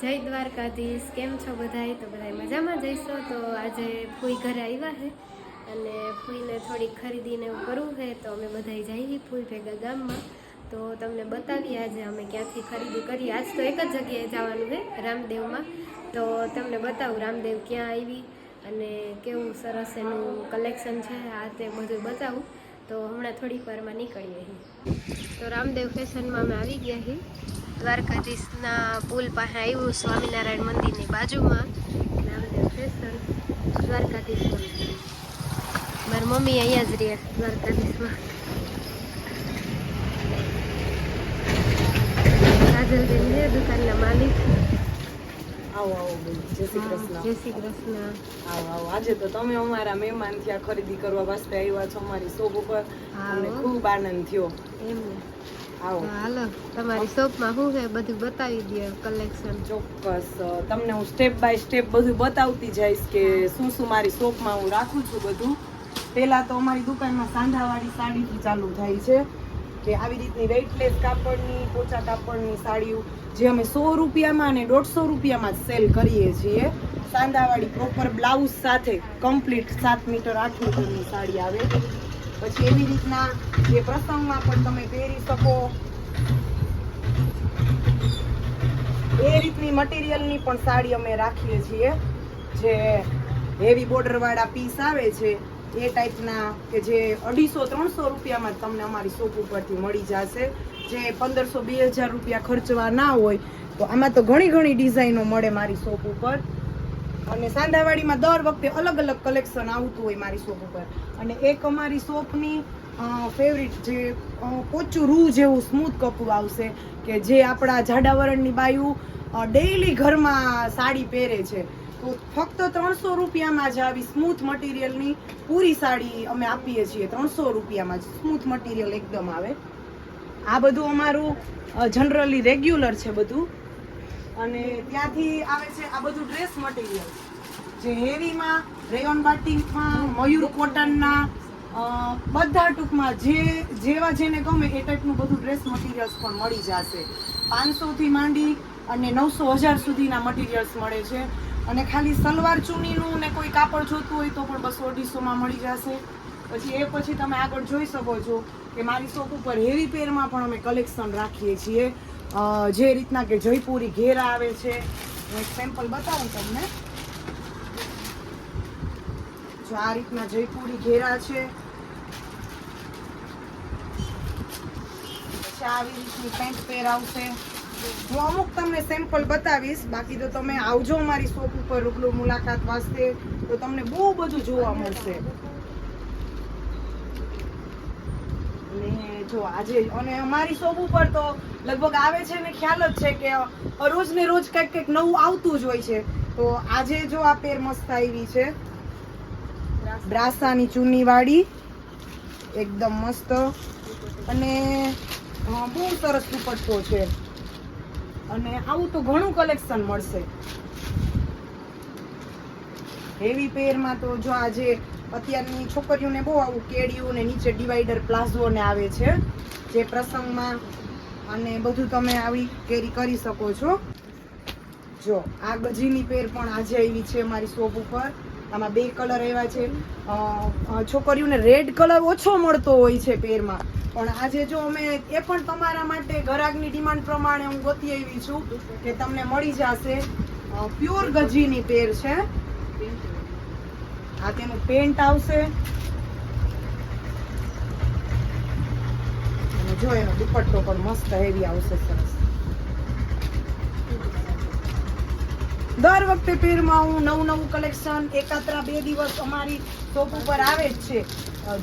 જય દ્વારકાધીશ, કેમ છો બધાય? તો બધાય મજામાં જઈશો? તો આજે ફૂઈ ઘરે આવ્યા છે અને ફૂઈને થોડીક ખરીદીને એવું કરવું છે તો અમે બધાય જઈએ ફૂઈ ભેગા ગામમાં. તો તમને બતાવીએ આજે અમે ક્યાંથી ખરીદી કરીએ. આજ તો એક જ જગ્યાએ જવાનું છે રામદેવમાં. તો તમને બતાવું, રામદેવ ક્યાં આવી અને કેવું સરસ એનું કલેક્શન છે, આ તે બધું બતાવું. તો હમણાં થોડીક વારમાં નીકળીએ છીએ તો રામદેવ ફેશનમાં અમે આવી ગયા છીએ દ્વારકાધીશના પુલ પાસે આવ્યું સ્વામિનારાયણ મંદિરની બાજુમાં. ફેશન દ્વારકાધીશ મારી મમ્મી અહીંયા જ રહે દ્વારકાધીશમાં. કાજલબેન છે દુકાનના માલિક. આવો આવો જય શ્રી જય કૃષ્ણ શ્રી કૃષ્ણ. આવો આવો. આજે તો તમે અમારા મહેમાન થયા ખરીદી કરવા વાસ્તે આવ્યા છો અમારી શોપ ઉપર. અમને ખૂબ આનંદ થયો. એમ આવો. હાલો. તમારી શોપમાં શું છે? બધું બતાવી દે કલેક્શન ચોક્કસ તમને હું સ્ટેપ બાય સ્ટેપ બધું બતાવતી જઈશ કે શું શું મારી શોપમાં હું રાખું છું બધું. પહેલા તો અમારી દુકાનમાં સાંધાવાળી સાડીથી ચાલુ થાય છે કે આવી રીતની વેઇટલેસ કાપડની પોચા કાપડની સાડીઓ જે અમે સો રૂપિયામાં અને દોઢસો રૂપિયામાં સેલ કરીએ છીએ. સાંધાવાળી પ્રોપર બ્લાઉઝ સાથે કમ્પ્લીટ સાત મીટર આઠ મીટરની સાડી આવે. પછી એવી રીતના જે પ્રસંગમાં પણ તમે પહેરી શકો. એ રીતની મટીરિયલની પણ સાડી અમે રાખીએ છીએ, જે હેવી બોર્ડર વાળા પીસ આવે છે, એ ટાઈપના કે જે અઢીસો ત્રણસો રૂપિયામાં તમને અમારી શોપ ઉપરથી મળી જશે. જે પંદરસો બે હજાર રૂપિયા ખર્ચવા ના હોય, તો આમાં તો ઘણી ઘણી ડિઝાઇનો મળે મારી શોપ ઉપર. અને સાંધાવાડીમાં દર વખતે અલગ અલગ કલેક્શન આવતું હોય મારી શોપ ઉપર. અને એક અમારી શોપની ફેવરિટ જે કોચું રૂ જેવું સ્મૂથ કપડું આવશે કે જે આપણા જાડાવરણની બાયું ડેઈલી ઘરમાં સાડી પહેરે છે. તો ફક્ત ત્રણસો રૂપિયામાં જ આવી સ્મૂથ મટીરિયલની પૂરી સાડી અમે આપીએ છીએ. ત્રણસો રૂપિયામાં જ સ્મૂથ મટીરિયલ એકદમ આવે. આ બધું અમારું જનરલી રેગ્યુલર છે બધું. અને ત્યાંથી આવે છે આ બધું ડ્રેસ મટીરિયલ જે હેવીમાં રેયોન બાટિકમાં મયુર કોટનના બધા ટૂંકમાં જે, જેવા જેને ગમે એ ટાઈપનું બધું ડ્રેસ મટીરિયલ્સ પણ મળી જશે. પાંચસોથી માંડી અને નવસો હજાર સુધીના મટીરિયલ્સ મળે છે. અને ખાલી સલવાર ચૂનીનું ને કોઈ કાપડ જોતું હોય તો પણ બસો અઢીસોમાં મળી જશે. પછી એ પછી તમે આગળ જોઈ શકો છો કે મારી શોપ ઉપર હેવી પેરમાં પણ અમે કલેક્શન રાખીએ છીએ. જે રીતના કે જયપુરી ઘેરા આવે છે. હું એક સેમ્પલ બતાવું તમને. જો આ રીતના જયપુરી ઘેરા છે. આવી રીતની પેન્ટ પેર આવશે. હું અમુક તમને સેમ્પલ બતાવીશ. બાકી તો તમે આવજો મારી શોપ ઉપર રૂબરૂ મુલાકાત વાસ્તે. તો તમને બહુ બધું જોવા મળશે. અને જો આજે અને અમારી શોપ ઉપર તો લગભગ આવે છે ને ખ્યાલ જ છે કે રોજ ને રોજ કંઈક કંઈક નવું આવતું જ હોય છે. તો આજે જો આ પેર મસ્ત આવી છે. બ્રાસાની ચૂની વાળી એકદમ મસ્ત. અને બહુ સરસ દુપટ્ટો છે. અને આવું તો ઘણું કલેક્શન મળશે. હેવી પેરમાં તો જો આજે અત્યારની છોકરીઓને બહુ આવું કેડિયું ને નીચે ડિવાઈડર પ્લાઝો ને આવે છે, જે પ્રસંગમાં અને બધું તમે આવી કેરી કરી શકો છો. જો, આ ગજીની પેર પણ આજે આવી છે અમારી શોપ ઉપર. આમાં બે કલર એવા છે. છોકરીઓને રેડ કલર ઓછો મળતો હોય છે પેરમાં. પણ આજે જો અમે એ પણ તમારા માટે ઘરાકની ડિમાન્ડ પ્રમાણે હું ગોતી આવી છું કે તમને મળી જશે. પ્યોર ગજીની પેર છે. તેનું પેન્ટ આવશે. અને જો એનો દુપટ્ટો પણ મસ્ત હેવી આવશે સરસ. દર વખતે પીરમાં હું નવું નવું કલેક્શન એકાત્રા બે દિવસ અમારી શોપ ઉપર આવે જ છે.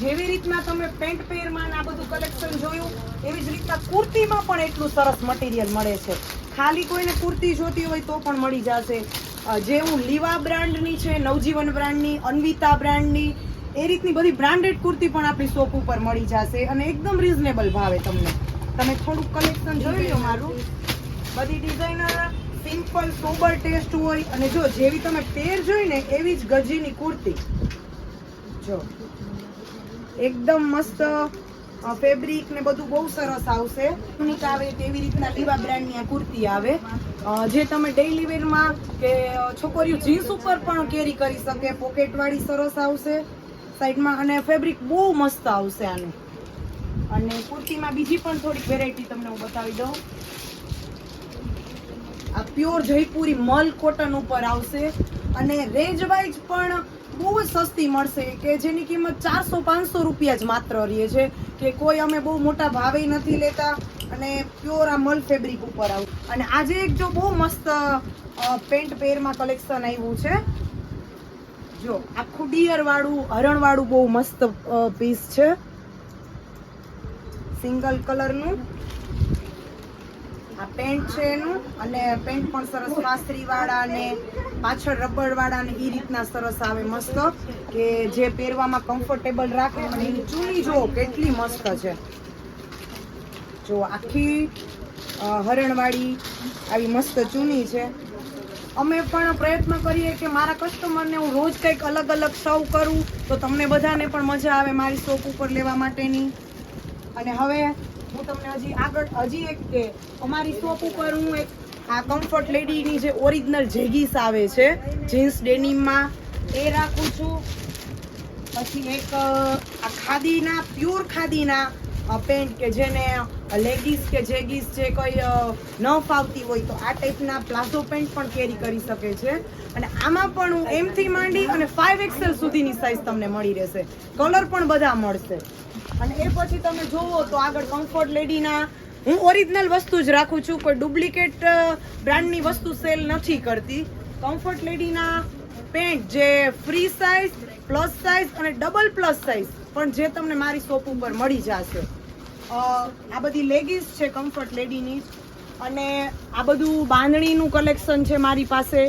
જેવી રીતના તમે પેન્ટ પેરમાં આ બધું કલેક્શન જોયું, એવી જ રીતના કુર્તીમાં પણ એટલું સરસ મટીરિયલ મળે છે. ખાલી કોઈને કુર્તી જોતી હોય તો પણ મળી જશે. જે હું લીવા બ્રાન્ડની છે, નવજીવન બ્રાન્ડની, અન્વિતા બ્રાન્ડની, એ રીતની બધી બ્રાન્ડેડ કુર્તી પણ આપણી શોપ ઉપર મળી જશે અને એકદમ રીઝનેબલ ભાવે તમને. તમે થોડુંક કલેક્શન જોઈ લો મારું. બધી ડિઝાઇનર સિમ્પલ સોબર ટેસ્ટ હોય અને જો જેવી તમે પેર જોઈ ને એવી જ ગજીની કુર્તી. જો. એકદમ મસ્ત ફેબ્રિક ને બધું બહુ સરસ આવશે. યુનિક આવે તેવી રીતના લીવા બ્રાન્ડની આ કુર્તી આવે. જે તમે ડેઈલી વેરમાં કે છોકરીઓ જીન્સ ઉપર પણ કેરી કરી શકે પોકેટ વાળી સરસ આવશે. સાઈડમાં અને ફેબ્રિક બહુ મસ્ત આવશે આને. અને કુર્તીમાં બીજી પણ થોડીક વેરાયટી તમને હું બતાવી દઉં. આ પ્યોર જયપુરી મલ કોટન ઉપર આવશે. અને રેન્જ વાઇઝ પણ બહુ જ સસ્તી મળશે, કે જેની કિંમત ચારસો પાંચસો રૂપિયા જ માત્ર રહે છે. કે કોઈ અમે બહુ મોટા ભાવે નથી લેતા અને પ્યોર આ મલ ફેબ્રિક ઉપર આવું. અને આજે એક જો બહુ મસ્ત પેન્ટ પેરમાં કલેક્શન આવ્યું છે. જો, આખું ડિયર વાળું, હરણ વાળું બહુ મસ્ત પીસ છે. સિંગલ કલરનું આ પેન્ટ છે એનું અને પેન્ટ પણ સરસ પાસરી વાળા અને પાછળ રબર વાળા અને એ રીતના સરસ આવે મસ્ત, કે જે પહેરવામાં કમ્ફર્ટેબલ રાખે અને એની ચૂની જો કેટલી મસ્ત છે. જો આખી હરણવાળી આવી મસ્ત ચૂની છે. અમે પણ પ્રયત્ન કરીએ કે મારા કસ્ટમરને હું રોજ કંઈક અલગ અલગ સૌ કરું, તો તમને બધાને પણ મજા આવે મારી શોપ ઉપર લેવા માટેની. અને હવે હું તમને હજી આગળ, હજી એક કે અમારી શોપ ઉપર હું એક આ કમ્ફર્ટ લેડીની જે ઓરિજિનલ જેગીસ આવે છે જીન્સ ડેનિમમાં એ રાખું છું. પછી એક આ ખાદીના પ્યોર ખાદીના પેન્ટ કે જેને લેગીસ કે જેગીસ જે કોઈ ન ફાવતી હોય તો આ ટાઈપના પ્લાઝો પેન્ટ પણ કેરી કરી શકે છે. અને આમાં પણ હું એમથી માંડી અને ફાઇવ એક્સેલ સુધીની સાઇઝ તમને મળી રહેશે. કલર પણ બધા મળશે. અને એ પછી તમે જોવો તો આગળ કમ્ફર્ટ લેડીના હું ઓરિજિનલ વસ્તુ જ રાખું છું, કોઈ ડુપ્લિકેટ બ્રાન્ડની વસ્તુ સેલ નથી કરતી. કમ્ફર્ટ લેડીના પેન્ટ જે ફ્રી સાઇઝ પ્લસ સાઇઝ અને ડબલ પ્લસ સાઇઝ પણ જે તમને મારી શોપ ઉપર મળી જશે. આ બધી લેગીસ છે કમ્ફર્ટ લેડીની અને આ બધું બાંધણીનું કલેક્શન છે મારી પાસે.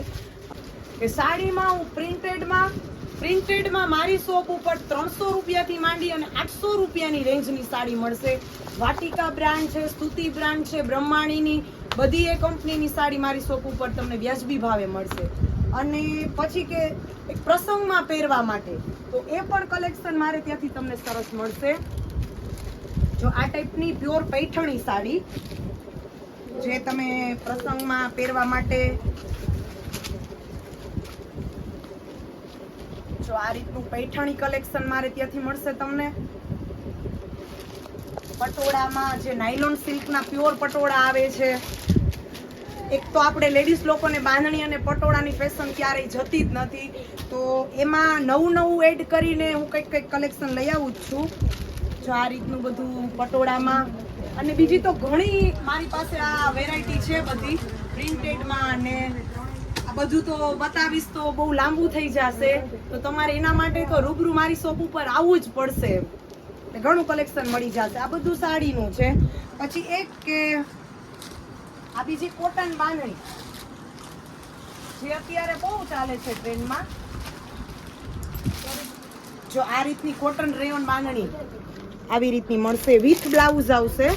કે સાડીમાં હું પ્રિન્ટેડમાં પ્રિન્ટેડમાં મારી શોપ ઉપર ત્રણસો રૂપિયાથી માંડી અને આઠસો રૂપિયાની રેન્જની સાડી મળશે. વાટિકા બ્રાન્ડ છે, સ્તુતિ બ્રાન્ડ છે, બ્રહ્માણીની બધી એ કંપનીની સાડી મારી શોપ ઉપર તમને વ્યાજબી ભાવે મળશે. અને પછી કે એક પ્રસંગમાં પહેરવા માટે, તો એ પણ કલેક્શન મારે ત્યાંથી તમને સરસ મળશે. જો આ ટાઈપની પ્યોર પૈઠણી સાડી, જે તમે પ્રસંગમાં પહેરવા માટે જો આ રીતનું પૈઠણી કલેક્શન મારે ત્યાંથી મળશે તમને. પટોળામાં જે નાયલોન સિલ્કના પ્યોર પટોળા આવે છે. એક તો આપણે લેડીઝ લોકોને બાંધણી અને પટોળાની ફેશન ક્યારેય જતી જ નથી. તો એમાં નવું નવું એડ કરીને હું કંઈક કંઈક કલેક્શન લઈ આવું જ છું. જો આ રીતનું બધું પટોળામાં. અને બીજી તો ઘણી મારી પાસે આ વેરાયટી છે બધી. પ્રિન્ટેડમાં અને આ બધું તો બતાવીશ તો બહુ લાંબુ થઈ જશે. તો તમારે એના માટે તો રૂબરૂ મારી શોપ ઉપર આવવું જ પડશે. એટલે ઘણું કલેક્શન મળી જશે. આ બધું સાડીનું છે. પછી એક કે આ બીજી કોટન બાંધણી. જે અત્યારે બહુ ચાલે છે ટ્રેન્ડમાં. જો આ રીતની કોટન રેયોન બાંધણી આવી રીતની મળશે. વિથ બ્લાઉઝ આવશે.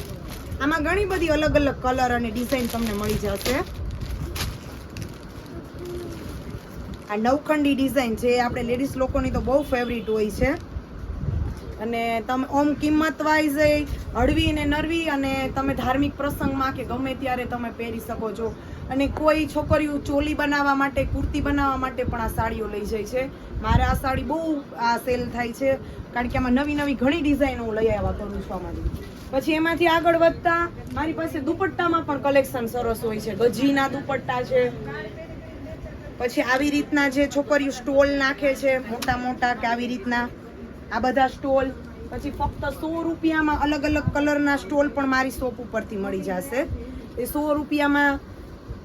આમાં ઘણી બધી અલગ અલગ કલર અને ડિઝાઇન તમને મળી જશે. આ નવખંડી ડિઝાઇન છે આપણે લેડીઝ લોકોની તો બહુ ફેવરિટ હોય છે. અને તમે ઓમ કિંમત વાઇઝ હળવી ને નરવી અને તમે ધાર્મિક પ્રસંગમાં કે ગમે ત્યારે તમે પહેરી શકો છો. અને કોઈ છોકરીઓ ચોલી બનાવવા માટે, કુર્તી બનાવવા માટે પણ આ સાડીઓ લઈ જાય છે. મારે આ સાડી બહુ આ સેલ થાય છે, કારણ કે આમાં નવી નવી ઘણી ડિઝાઇનો હું લઈ આવ્યા કરું છું આમાંથી પછી એમાંથી આગળ વધતા, મારી પાસે દુપટ્ટામાં પણ કલેક્શન સરસ હોય છે. ગજીના દુપટ્ટા છે પછી આવી રીતના જે છોકરીઓ સ્ટોલ નાખે છે, મોટા મોટા કે આવી રીતના, આ બધા સ્ટોલ. પછી ફક્ત સો રૂપિયામાં અલગ અલગ કલરના સ્ટોલ પણ મારી શોપ ઉપરથી મળી જશે. એ સો રૂપિયામાં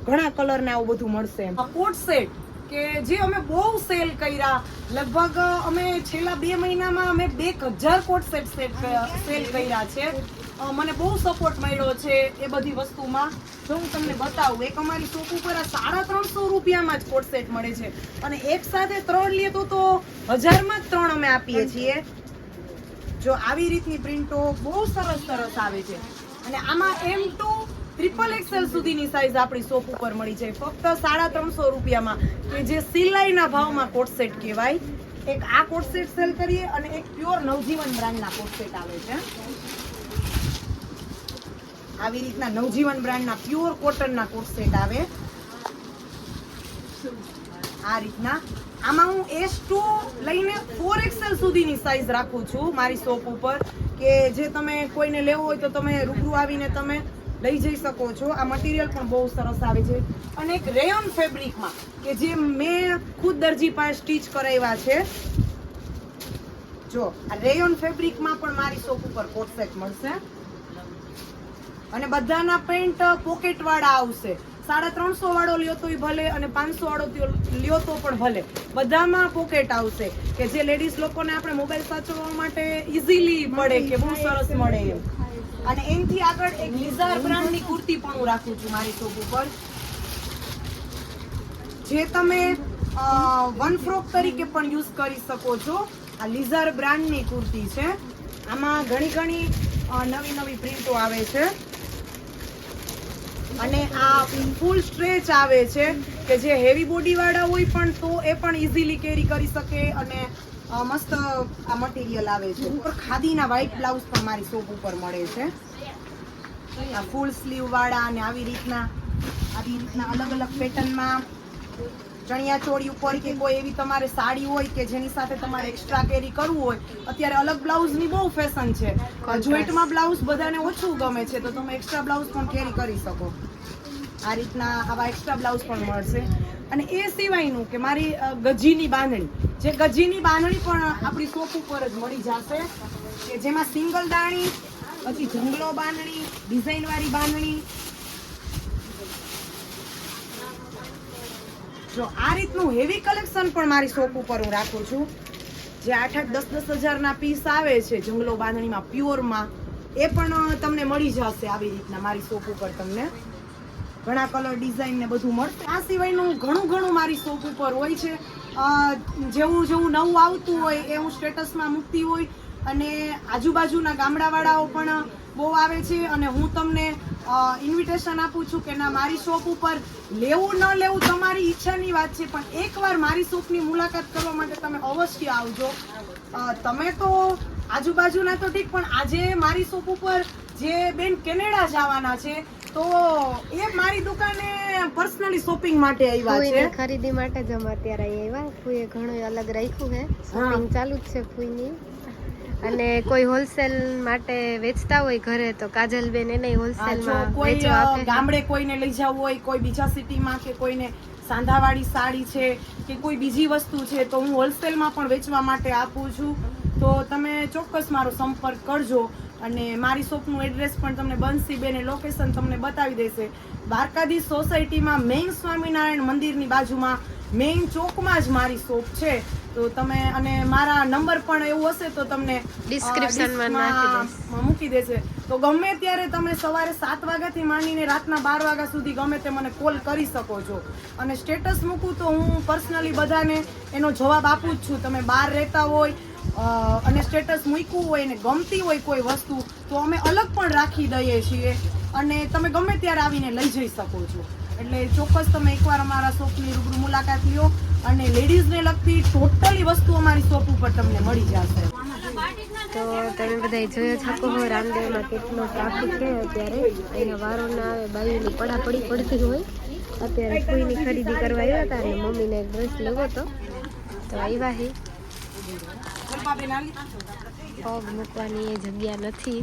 ઘણા કલરના આવું બધું મળશે કોટ સેટ. કે જે અમે બહુ સેલ કર્યા, લગભગ અમે છેલ્લા બે મહિનામાં અમે બે હજાર કોટ સેટ સેટ સેલ કર્યા છે. મને બહુ સપોર્ટ મળ્યો છે એ બધી વસ્તુમાં. જો હું તમને બતાવું, એક અમારી શોપ ઉપર આ સાડા ત્રણસો રૂપિયામાં જ કોટ સેટ મળે છે. અને એક સાથે ત્રણ લઈએ તો તો હજારમાં જ ત્રણ અમે આપીએ છીએ. જો આવી રીતની પ્રિન્ટો બહુ સરસ સરસ આવે છે. અને આમાં એમ ટુ ટ્રિપલ એક્સેલ સુધીની સાઈઝ આપણી શોપ ઉપર મળી જાય. ફક્ત સાડા ત્રણસો રૂપિયામાં કે જે સિલાઈના ભાવમાં કોટ સેટ કહેવાય, એક આ કોટ સેટ સેલ કરીએ અને એક પ્યોર નવજીવન બ્રાન્ડના કોટ સેટ આવે છે. આવી રીતના નવજીવન બ્રાન્ડના પ્યોર કોટનના કોટ સેટ આવે. આ રીતના. આમાં હું એસ ટુ લઈને ફોર એક્સેલ સુધીની સાઈઝ રાખું છું મારી શોપ ઉપર, કે જે તમે કોઈને લેવો હોય તો તમે રૂબરૂ આવીને તમે લઈ જઈ શકો છો. આ મટીરિયલ પણ બહુ સરસ આવે છે. અને એક રેયોન ફેબ્રિકમાં કે જે મેં ખુદ દરજી પાસે સ્ટીચ કરાવ્યા છે. જો આ રેયોન ફેબ્રિકમાં પણ મારી શોપ ઉપર કોટ સેટ મળશે. અને બધાના પેન્ટ પોકેટ વાળા આવશે. સાડા ત્રણસો વાળો લ્યો તોય ભલે અને પાંચસો વાળો લ્યો તો પણ ભલે. બધામાં પોકેટ આવશે કે જે લેડીઝ લોકોને આપણે મોબાઈલ સાચવવા માટે ઇઝીલી મળે કે બહુ સરસ મળે એમ. અને એનથી આગળ એક લિઝાર બ્રાન્ડની કુર્તી પણ હું રાખું છું મારી શોપ ઉપર. જે તમે વન ફ્રોક તરીકે પણ યુઝ કરી શકો છો. આ લિઝાર બ્રાન્ડની કુર્તી છે. આમાં ઘણી ઘણી નવી નવી પ્રિન્ટો આવે છે. અને આ ફૂલ સ્ટ્રેચ આવે છે કે જે હેવી બોડી વાળા હોય પણ તો એ પણ ઇઝીલી કેરી કરી શકે અને મસ્ત આ મટીરિયલ આવે છે. ઉપર ખાદીના વ્હાઈટ બ્લાઉઝ પણ મારી શોપ ઉપર મળે છે. આ ફૂલ સ્લીવ વાળા અને આવી રીતના આવી રીતના અલગ અલગ પેટર્નમાં ચણિયા ચોળી ઉપર કે કોઈ એવી તમારે સાડી હોય કે જેની સાથે તમારે એક્સ્ટ્રા કેરી કરવું હોય અત્યારે અલગ બ્લાઉઝની બહુ ફેશન છે. જોઈન્ટમાં બ્લાઉઝ બધાને ઓછું ગમે છે તો તમે એક્સ્ટ્રા બ્લાઉઝ પણ કેરી કરી શકો. આ રીતના આવા એક્સ્ટ્રા બ્લાઉઝ પણ મળશે. અને એ સિવાયનું કે મારી ગજીની બાંધણી. જે ગજીની બાંધણી પણ આપણી શોપ ઉપર જ મળી જશે. કે જેમાં સિંગલ દાણી, પછી જંગલો બાંધણી ડિઝાઇન વાળી બાંધણી. જો આ રીતનું હેવી કલેક્શન પણ મારી શોપ ઉપર હું રાખું છું. જે આઠ આઠ દસ દસ હજારના પીસ આવે છે જંગલો બાંધણીમાં પ્યોરમાં એ પણ તમને મળી જશે આવી રીતના મારી શોપ ઉપર તમને. ઘણા કલર ડિઝાઇન ને બધું મળશે. આ સિવાયનું ઘણું ઘણું મારી શોપ ઉપર હોય છે. જેવું જેવું નવું આવતું હોય એ હું સ્ટેટસમાં મૂકતી હોય, અને આજુબાજુના ગામડાવાળાઓ પણ બહુ આવે છે. અને હું તમને ઇન્વિટેશન આપું છું કે ના, મારી શોપ ઉપર લેવું ન લેવું તમારી ઈચ્છાની વાત છે, પણ એકવાર મારી શોપની મુલાકાત કરવા માટે તમે અવશ્ય આવજો. તમે તો આજુબાજુના તો ઠીક, પણ આજે મારી શોપ ઉપર જે બેન કેનેડા જવાના છે તો એ મારી દુકાને પર્સનલી શોપિંગ માટે આવ્યા છે. ખરીદી માટે જ અમે અત્યારે આવ્યા. ફૂએ ઘણું અલગ રાખ્યું છે. શોપિંગ ચાલુ જ છે ફૂઈની. અને કોઈ હોલસેલ માટે વેચતા હોય ઘરે તો કાજલબેન એને હોલસેલમાં કોઈ. ગામડે કોઈને લઈ જવું હોય કોઈ બીજા સિટીમાં કે કોઈને સાંધાવાળી સાડી છે કે કોઈ બીજી વસ્તુ છે તો હું હોલસેલમાં પણ વેચવા માટે આપું છું. તો તમે ચોક્કસ મારો સંપર્ક કરજો. અને મારી શોપનું એડ્રેસ પણ તમને બંસી બેને લોકેશન તમને બતાવી દેશે. દ્વારકાધીશ સોસાયટીમાં મેઇન સ્વામિનારાયણ મંદિરની બાજુમાં મેઇન ચોકમાં જ મારી શોપ છે. તો તમે અને મારા નંબર પણ એવું હશે તો તમને અ, Description માં ડિસ્કમાં નાખી મૂકી દેશે. તો ગમે ત્યારે તમે સવારે સાત વાગ્યાથી માંડીને રાતના બાર વાગ્યા સુધી ગમે તે મને કોલ કરી શકો છો. અને સ્ટેટસ મૂકું તો હું પર્સનલી બધાને એનો જવાબ આપું જ છું. તમે બહાર રહેતા હોય અને સ્ટેટસ મૂક્યું હોય ને ગમતી હોય કોઈ વસ્તુ, તો અમે અલગ પણ રાખી દઈએ છીએ અને તમે ગમે ત્યારે આવીને લઈ જઈ શકો છો. એટલે ચોક્કસ તમે એકવાર અમારા શોપની રૂબરૂ મુલાકાત લ્યો અને લેડીઝને લગતી ટોટલી વસ્તુ અમારી શોપ ઉપર તમને મળી જશે. તો તમે બધા જોયો છો હો રામદેવમાં કેટલો ટ્રાફિક છે અત્યારે? અહીંયા વારો ના આવે બાયુની પડાપડી પડતી હોય. અત્યારે કોઈની ખરીદી કરવા આવ્યા હતા અને મમ્મીને ડ્રેસ લેવો હતો. તો આવ્યા હે. પગ મૂકવાની એ જગ્યા નથી.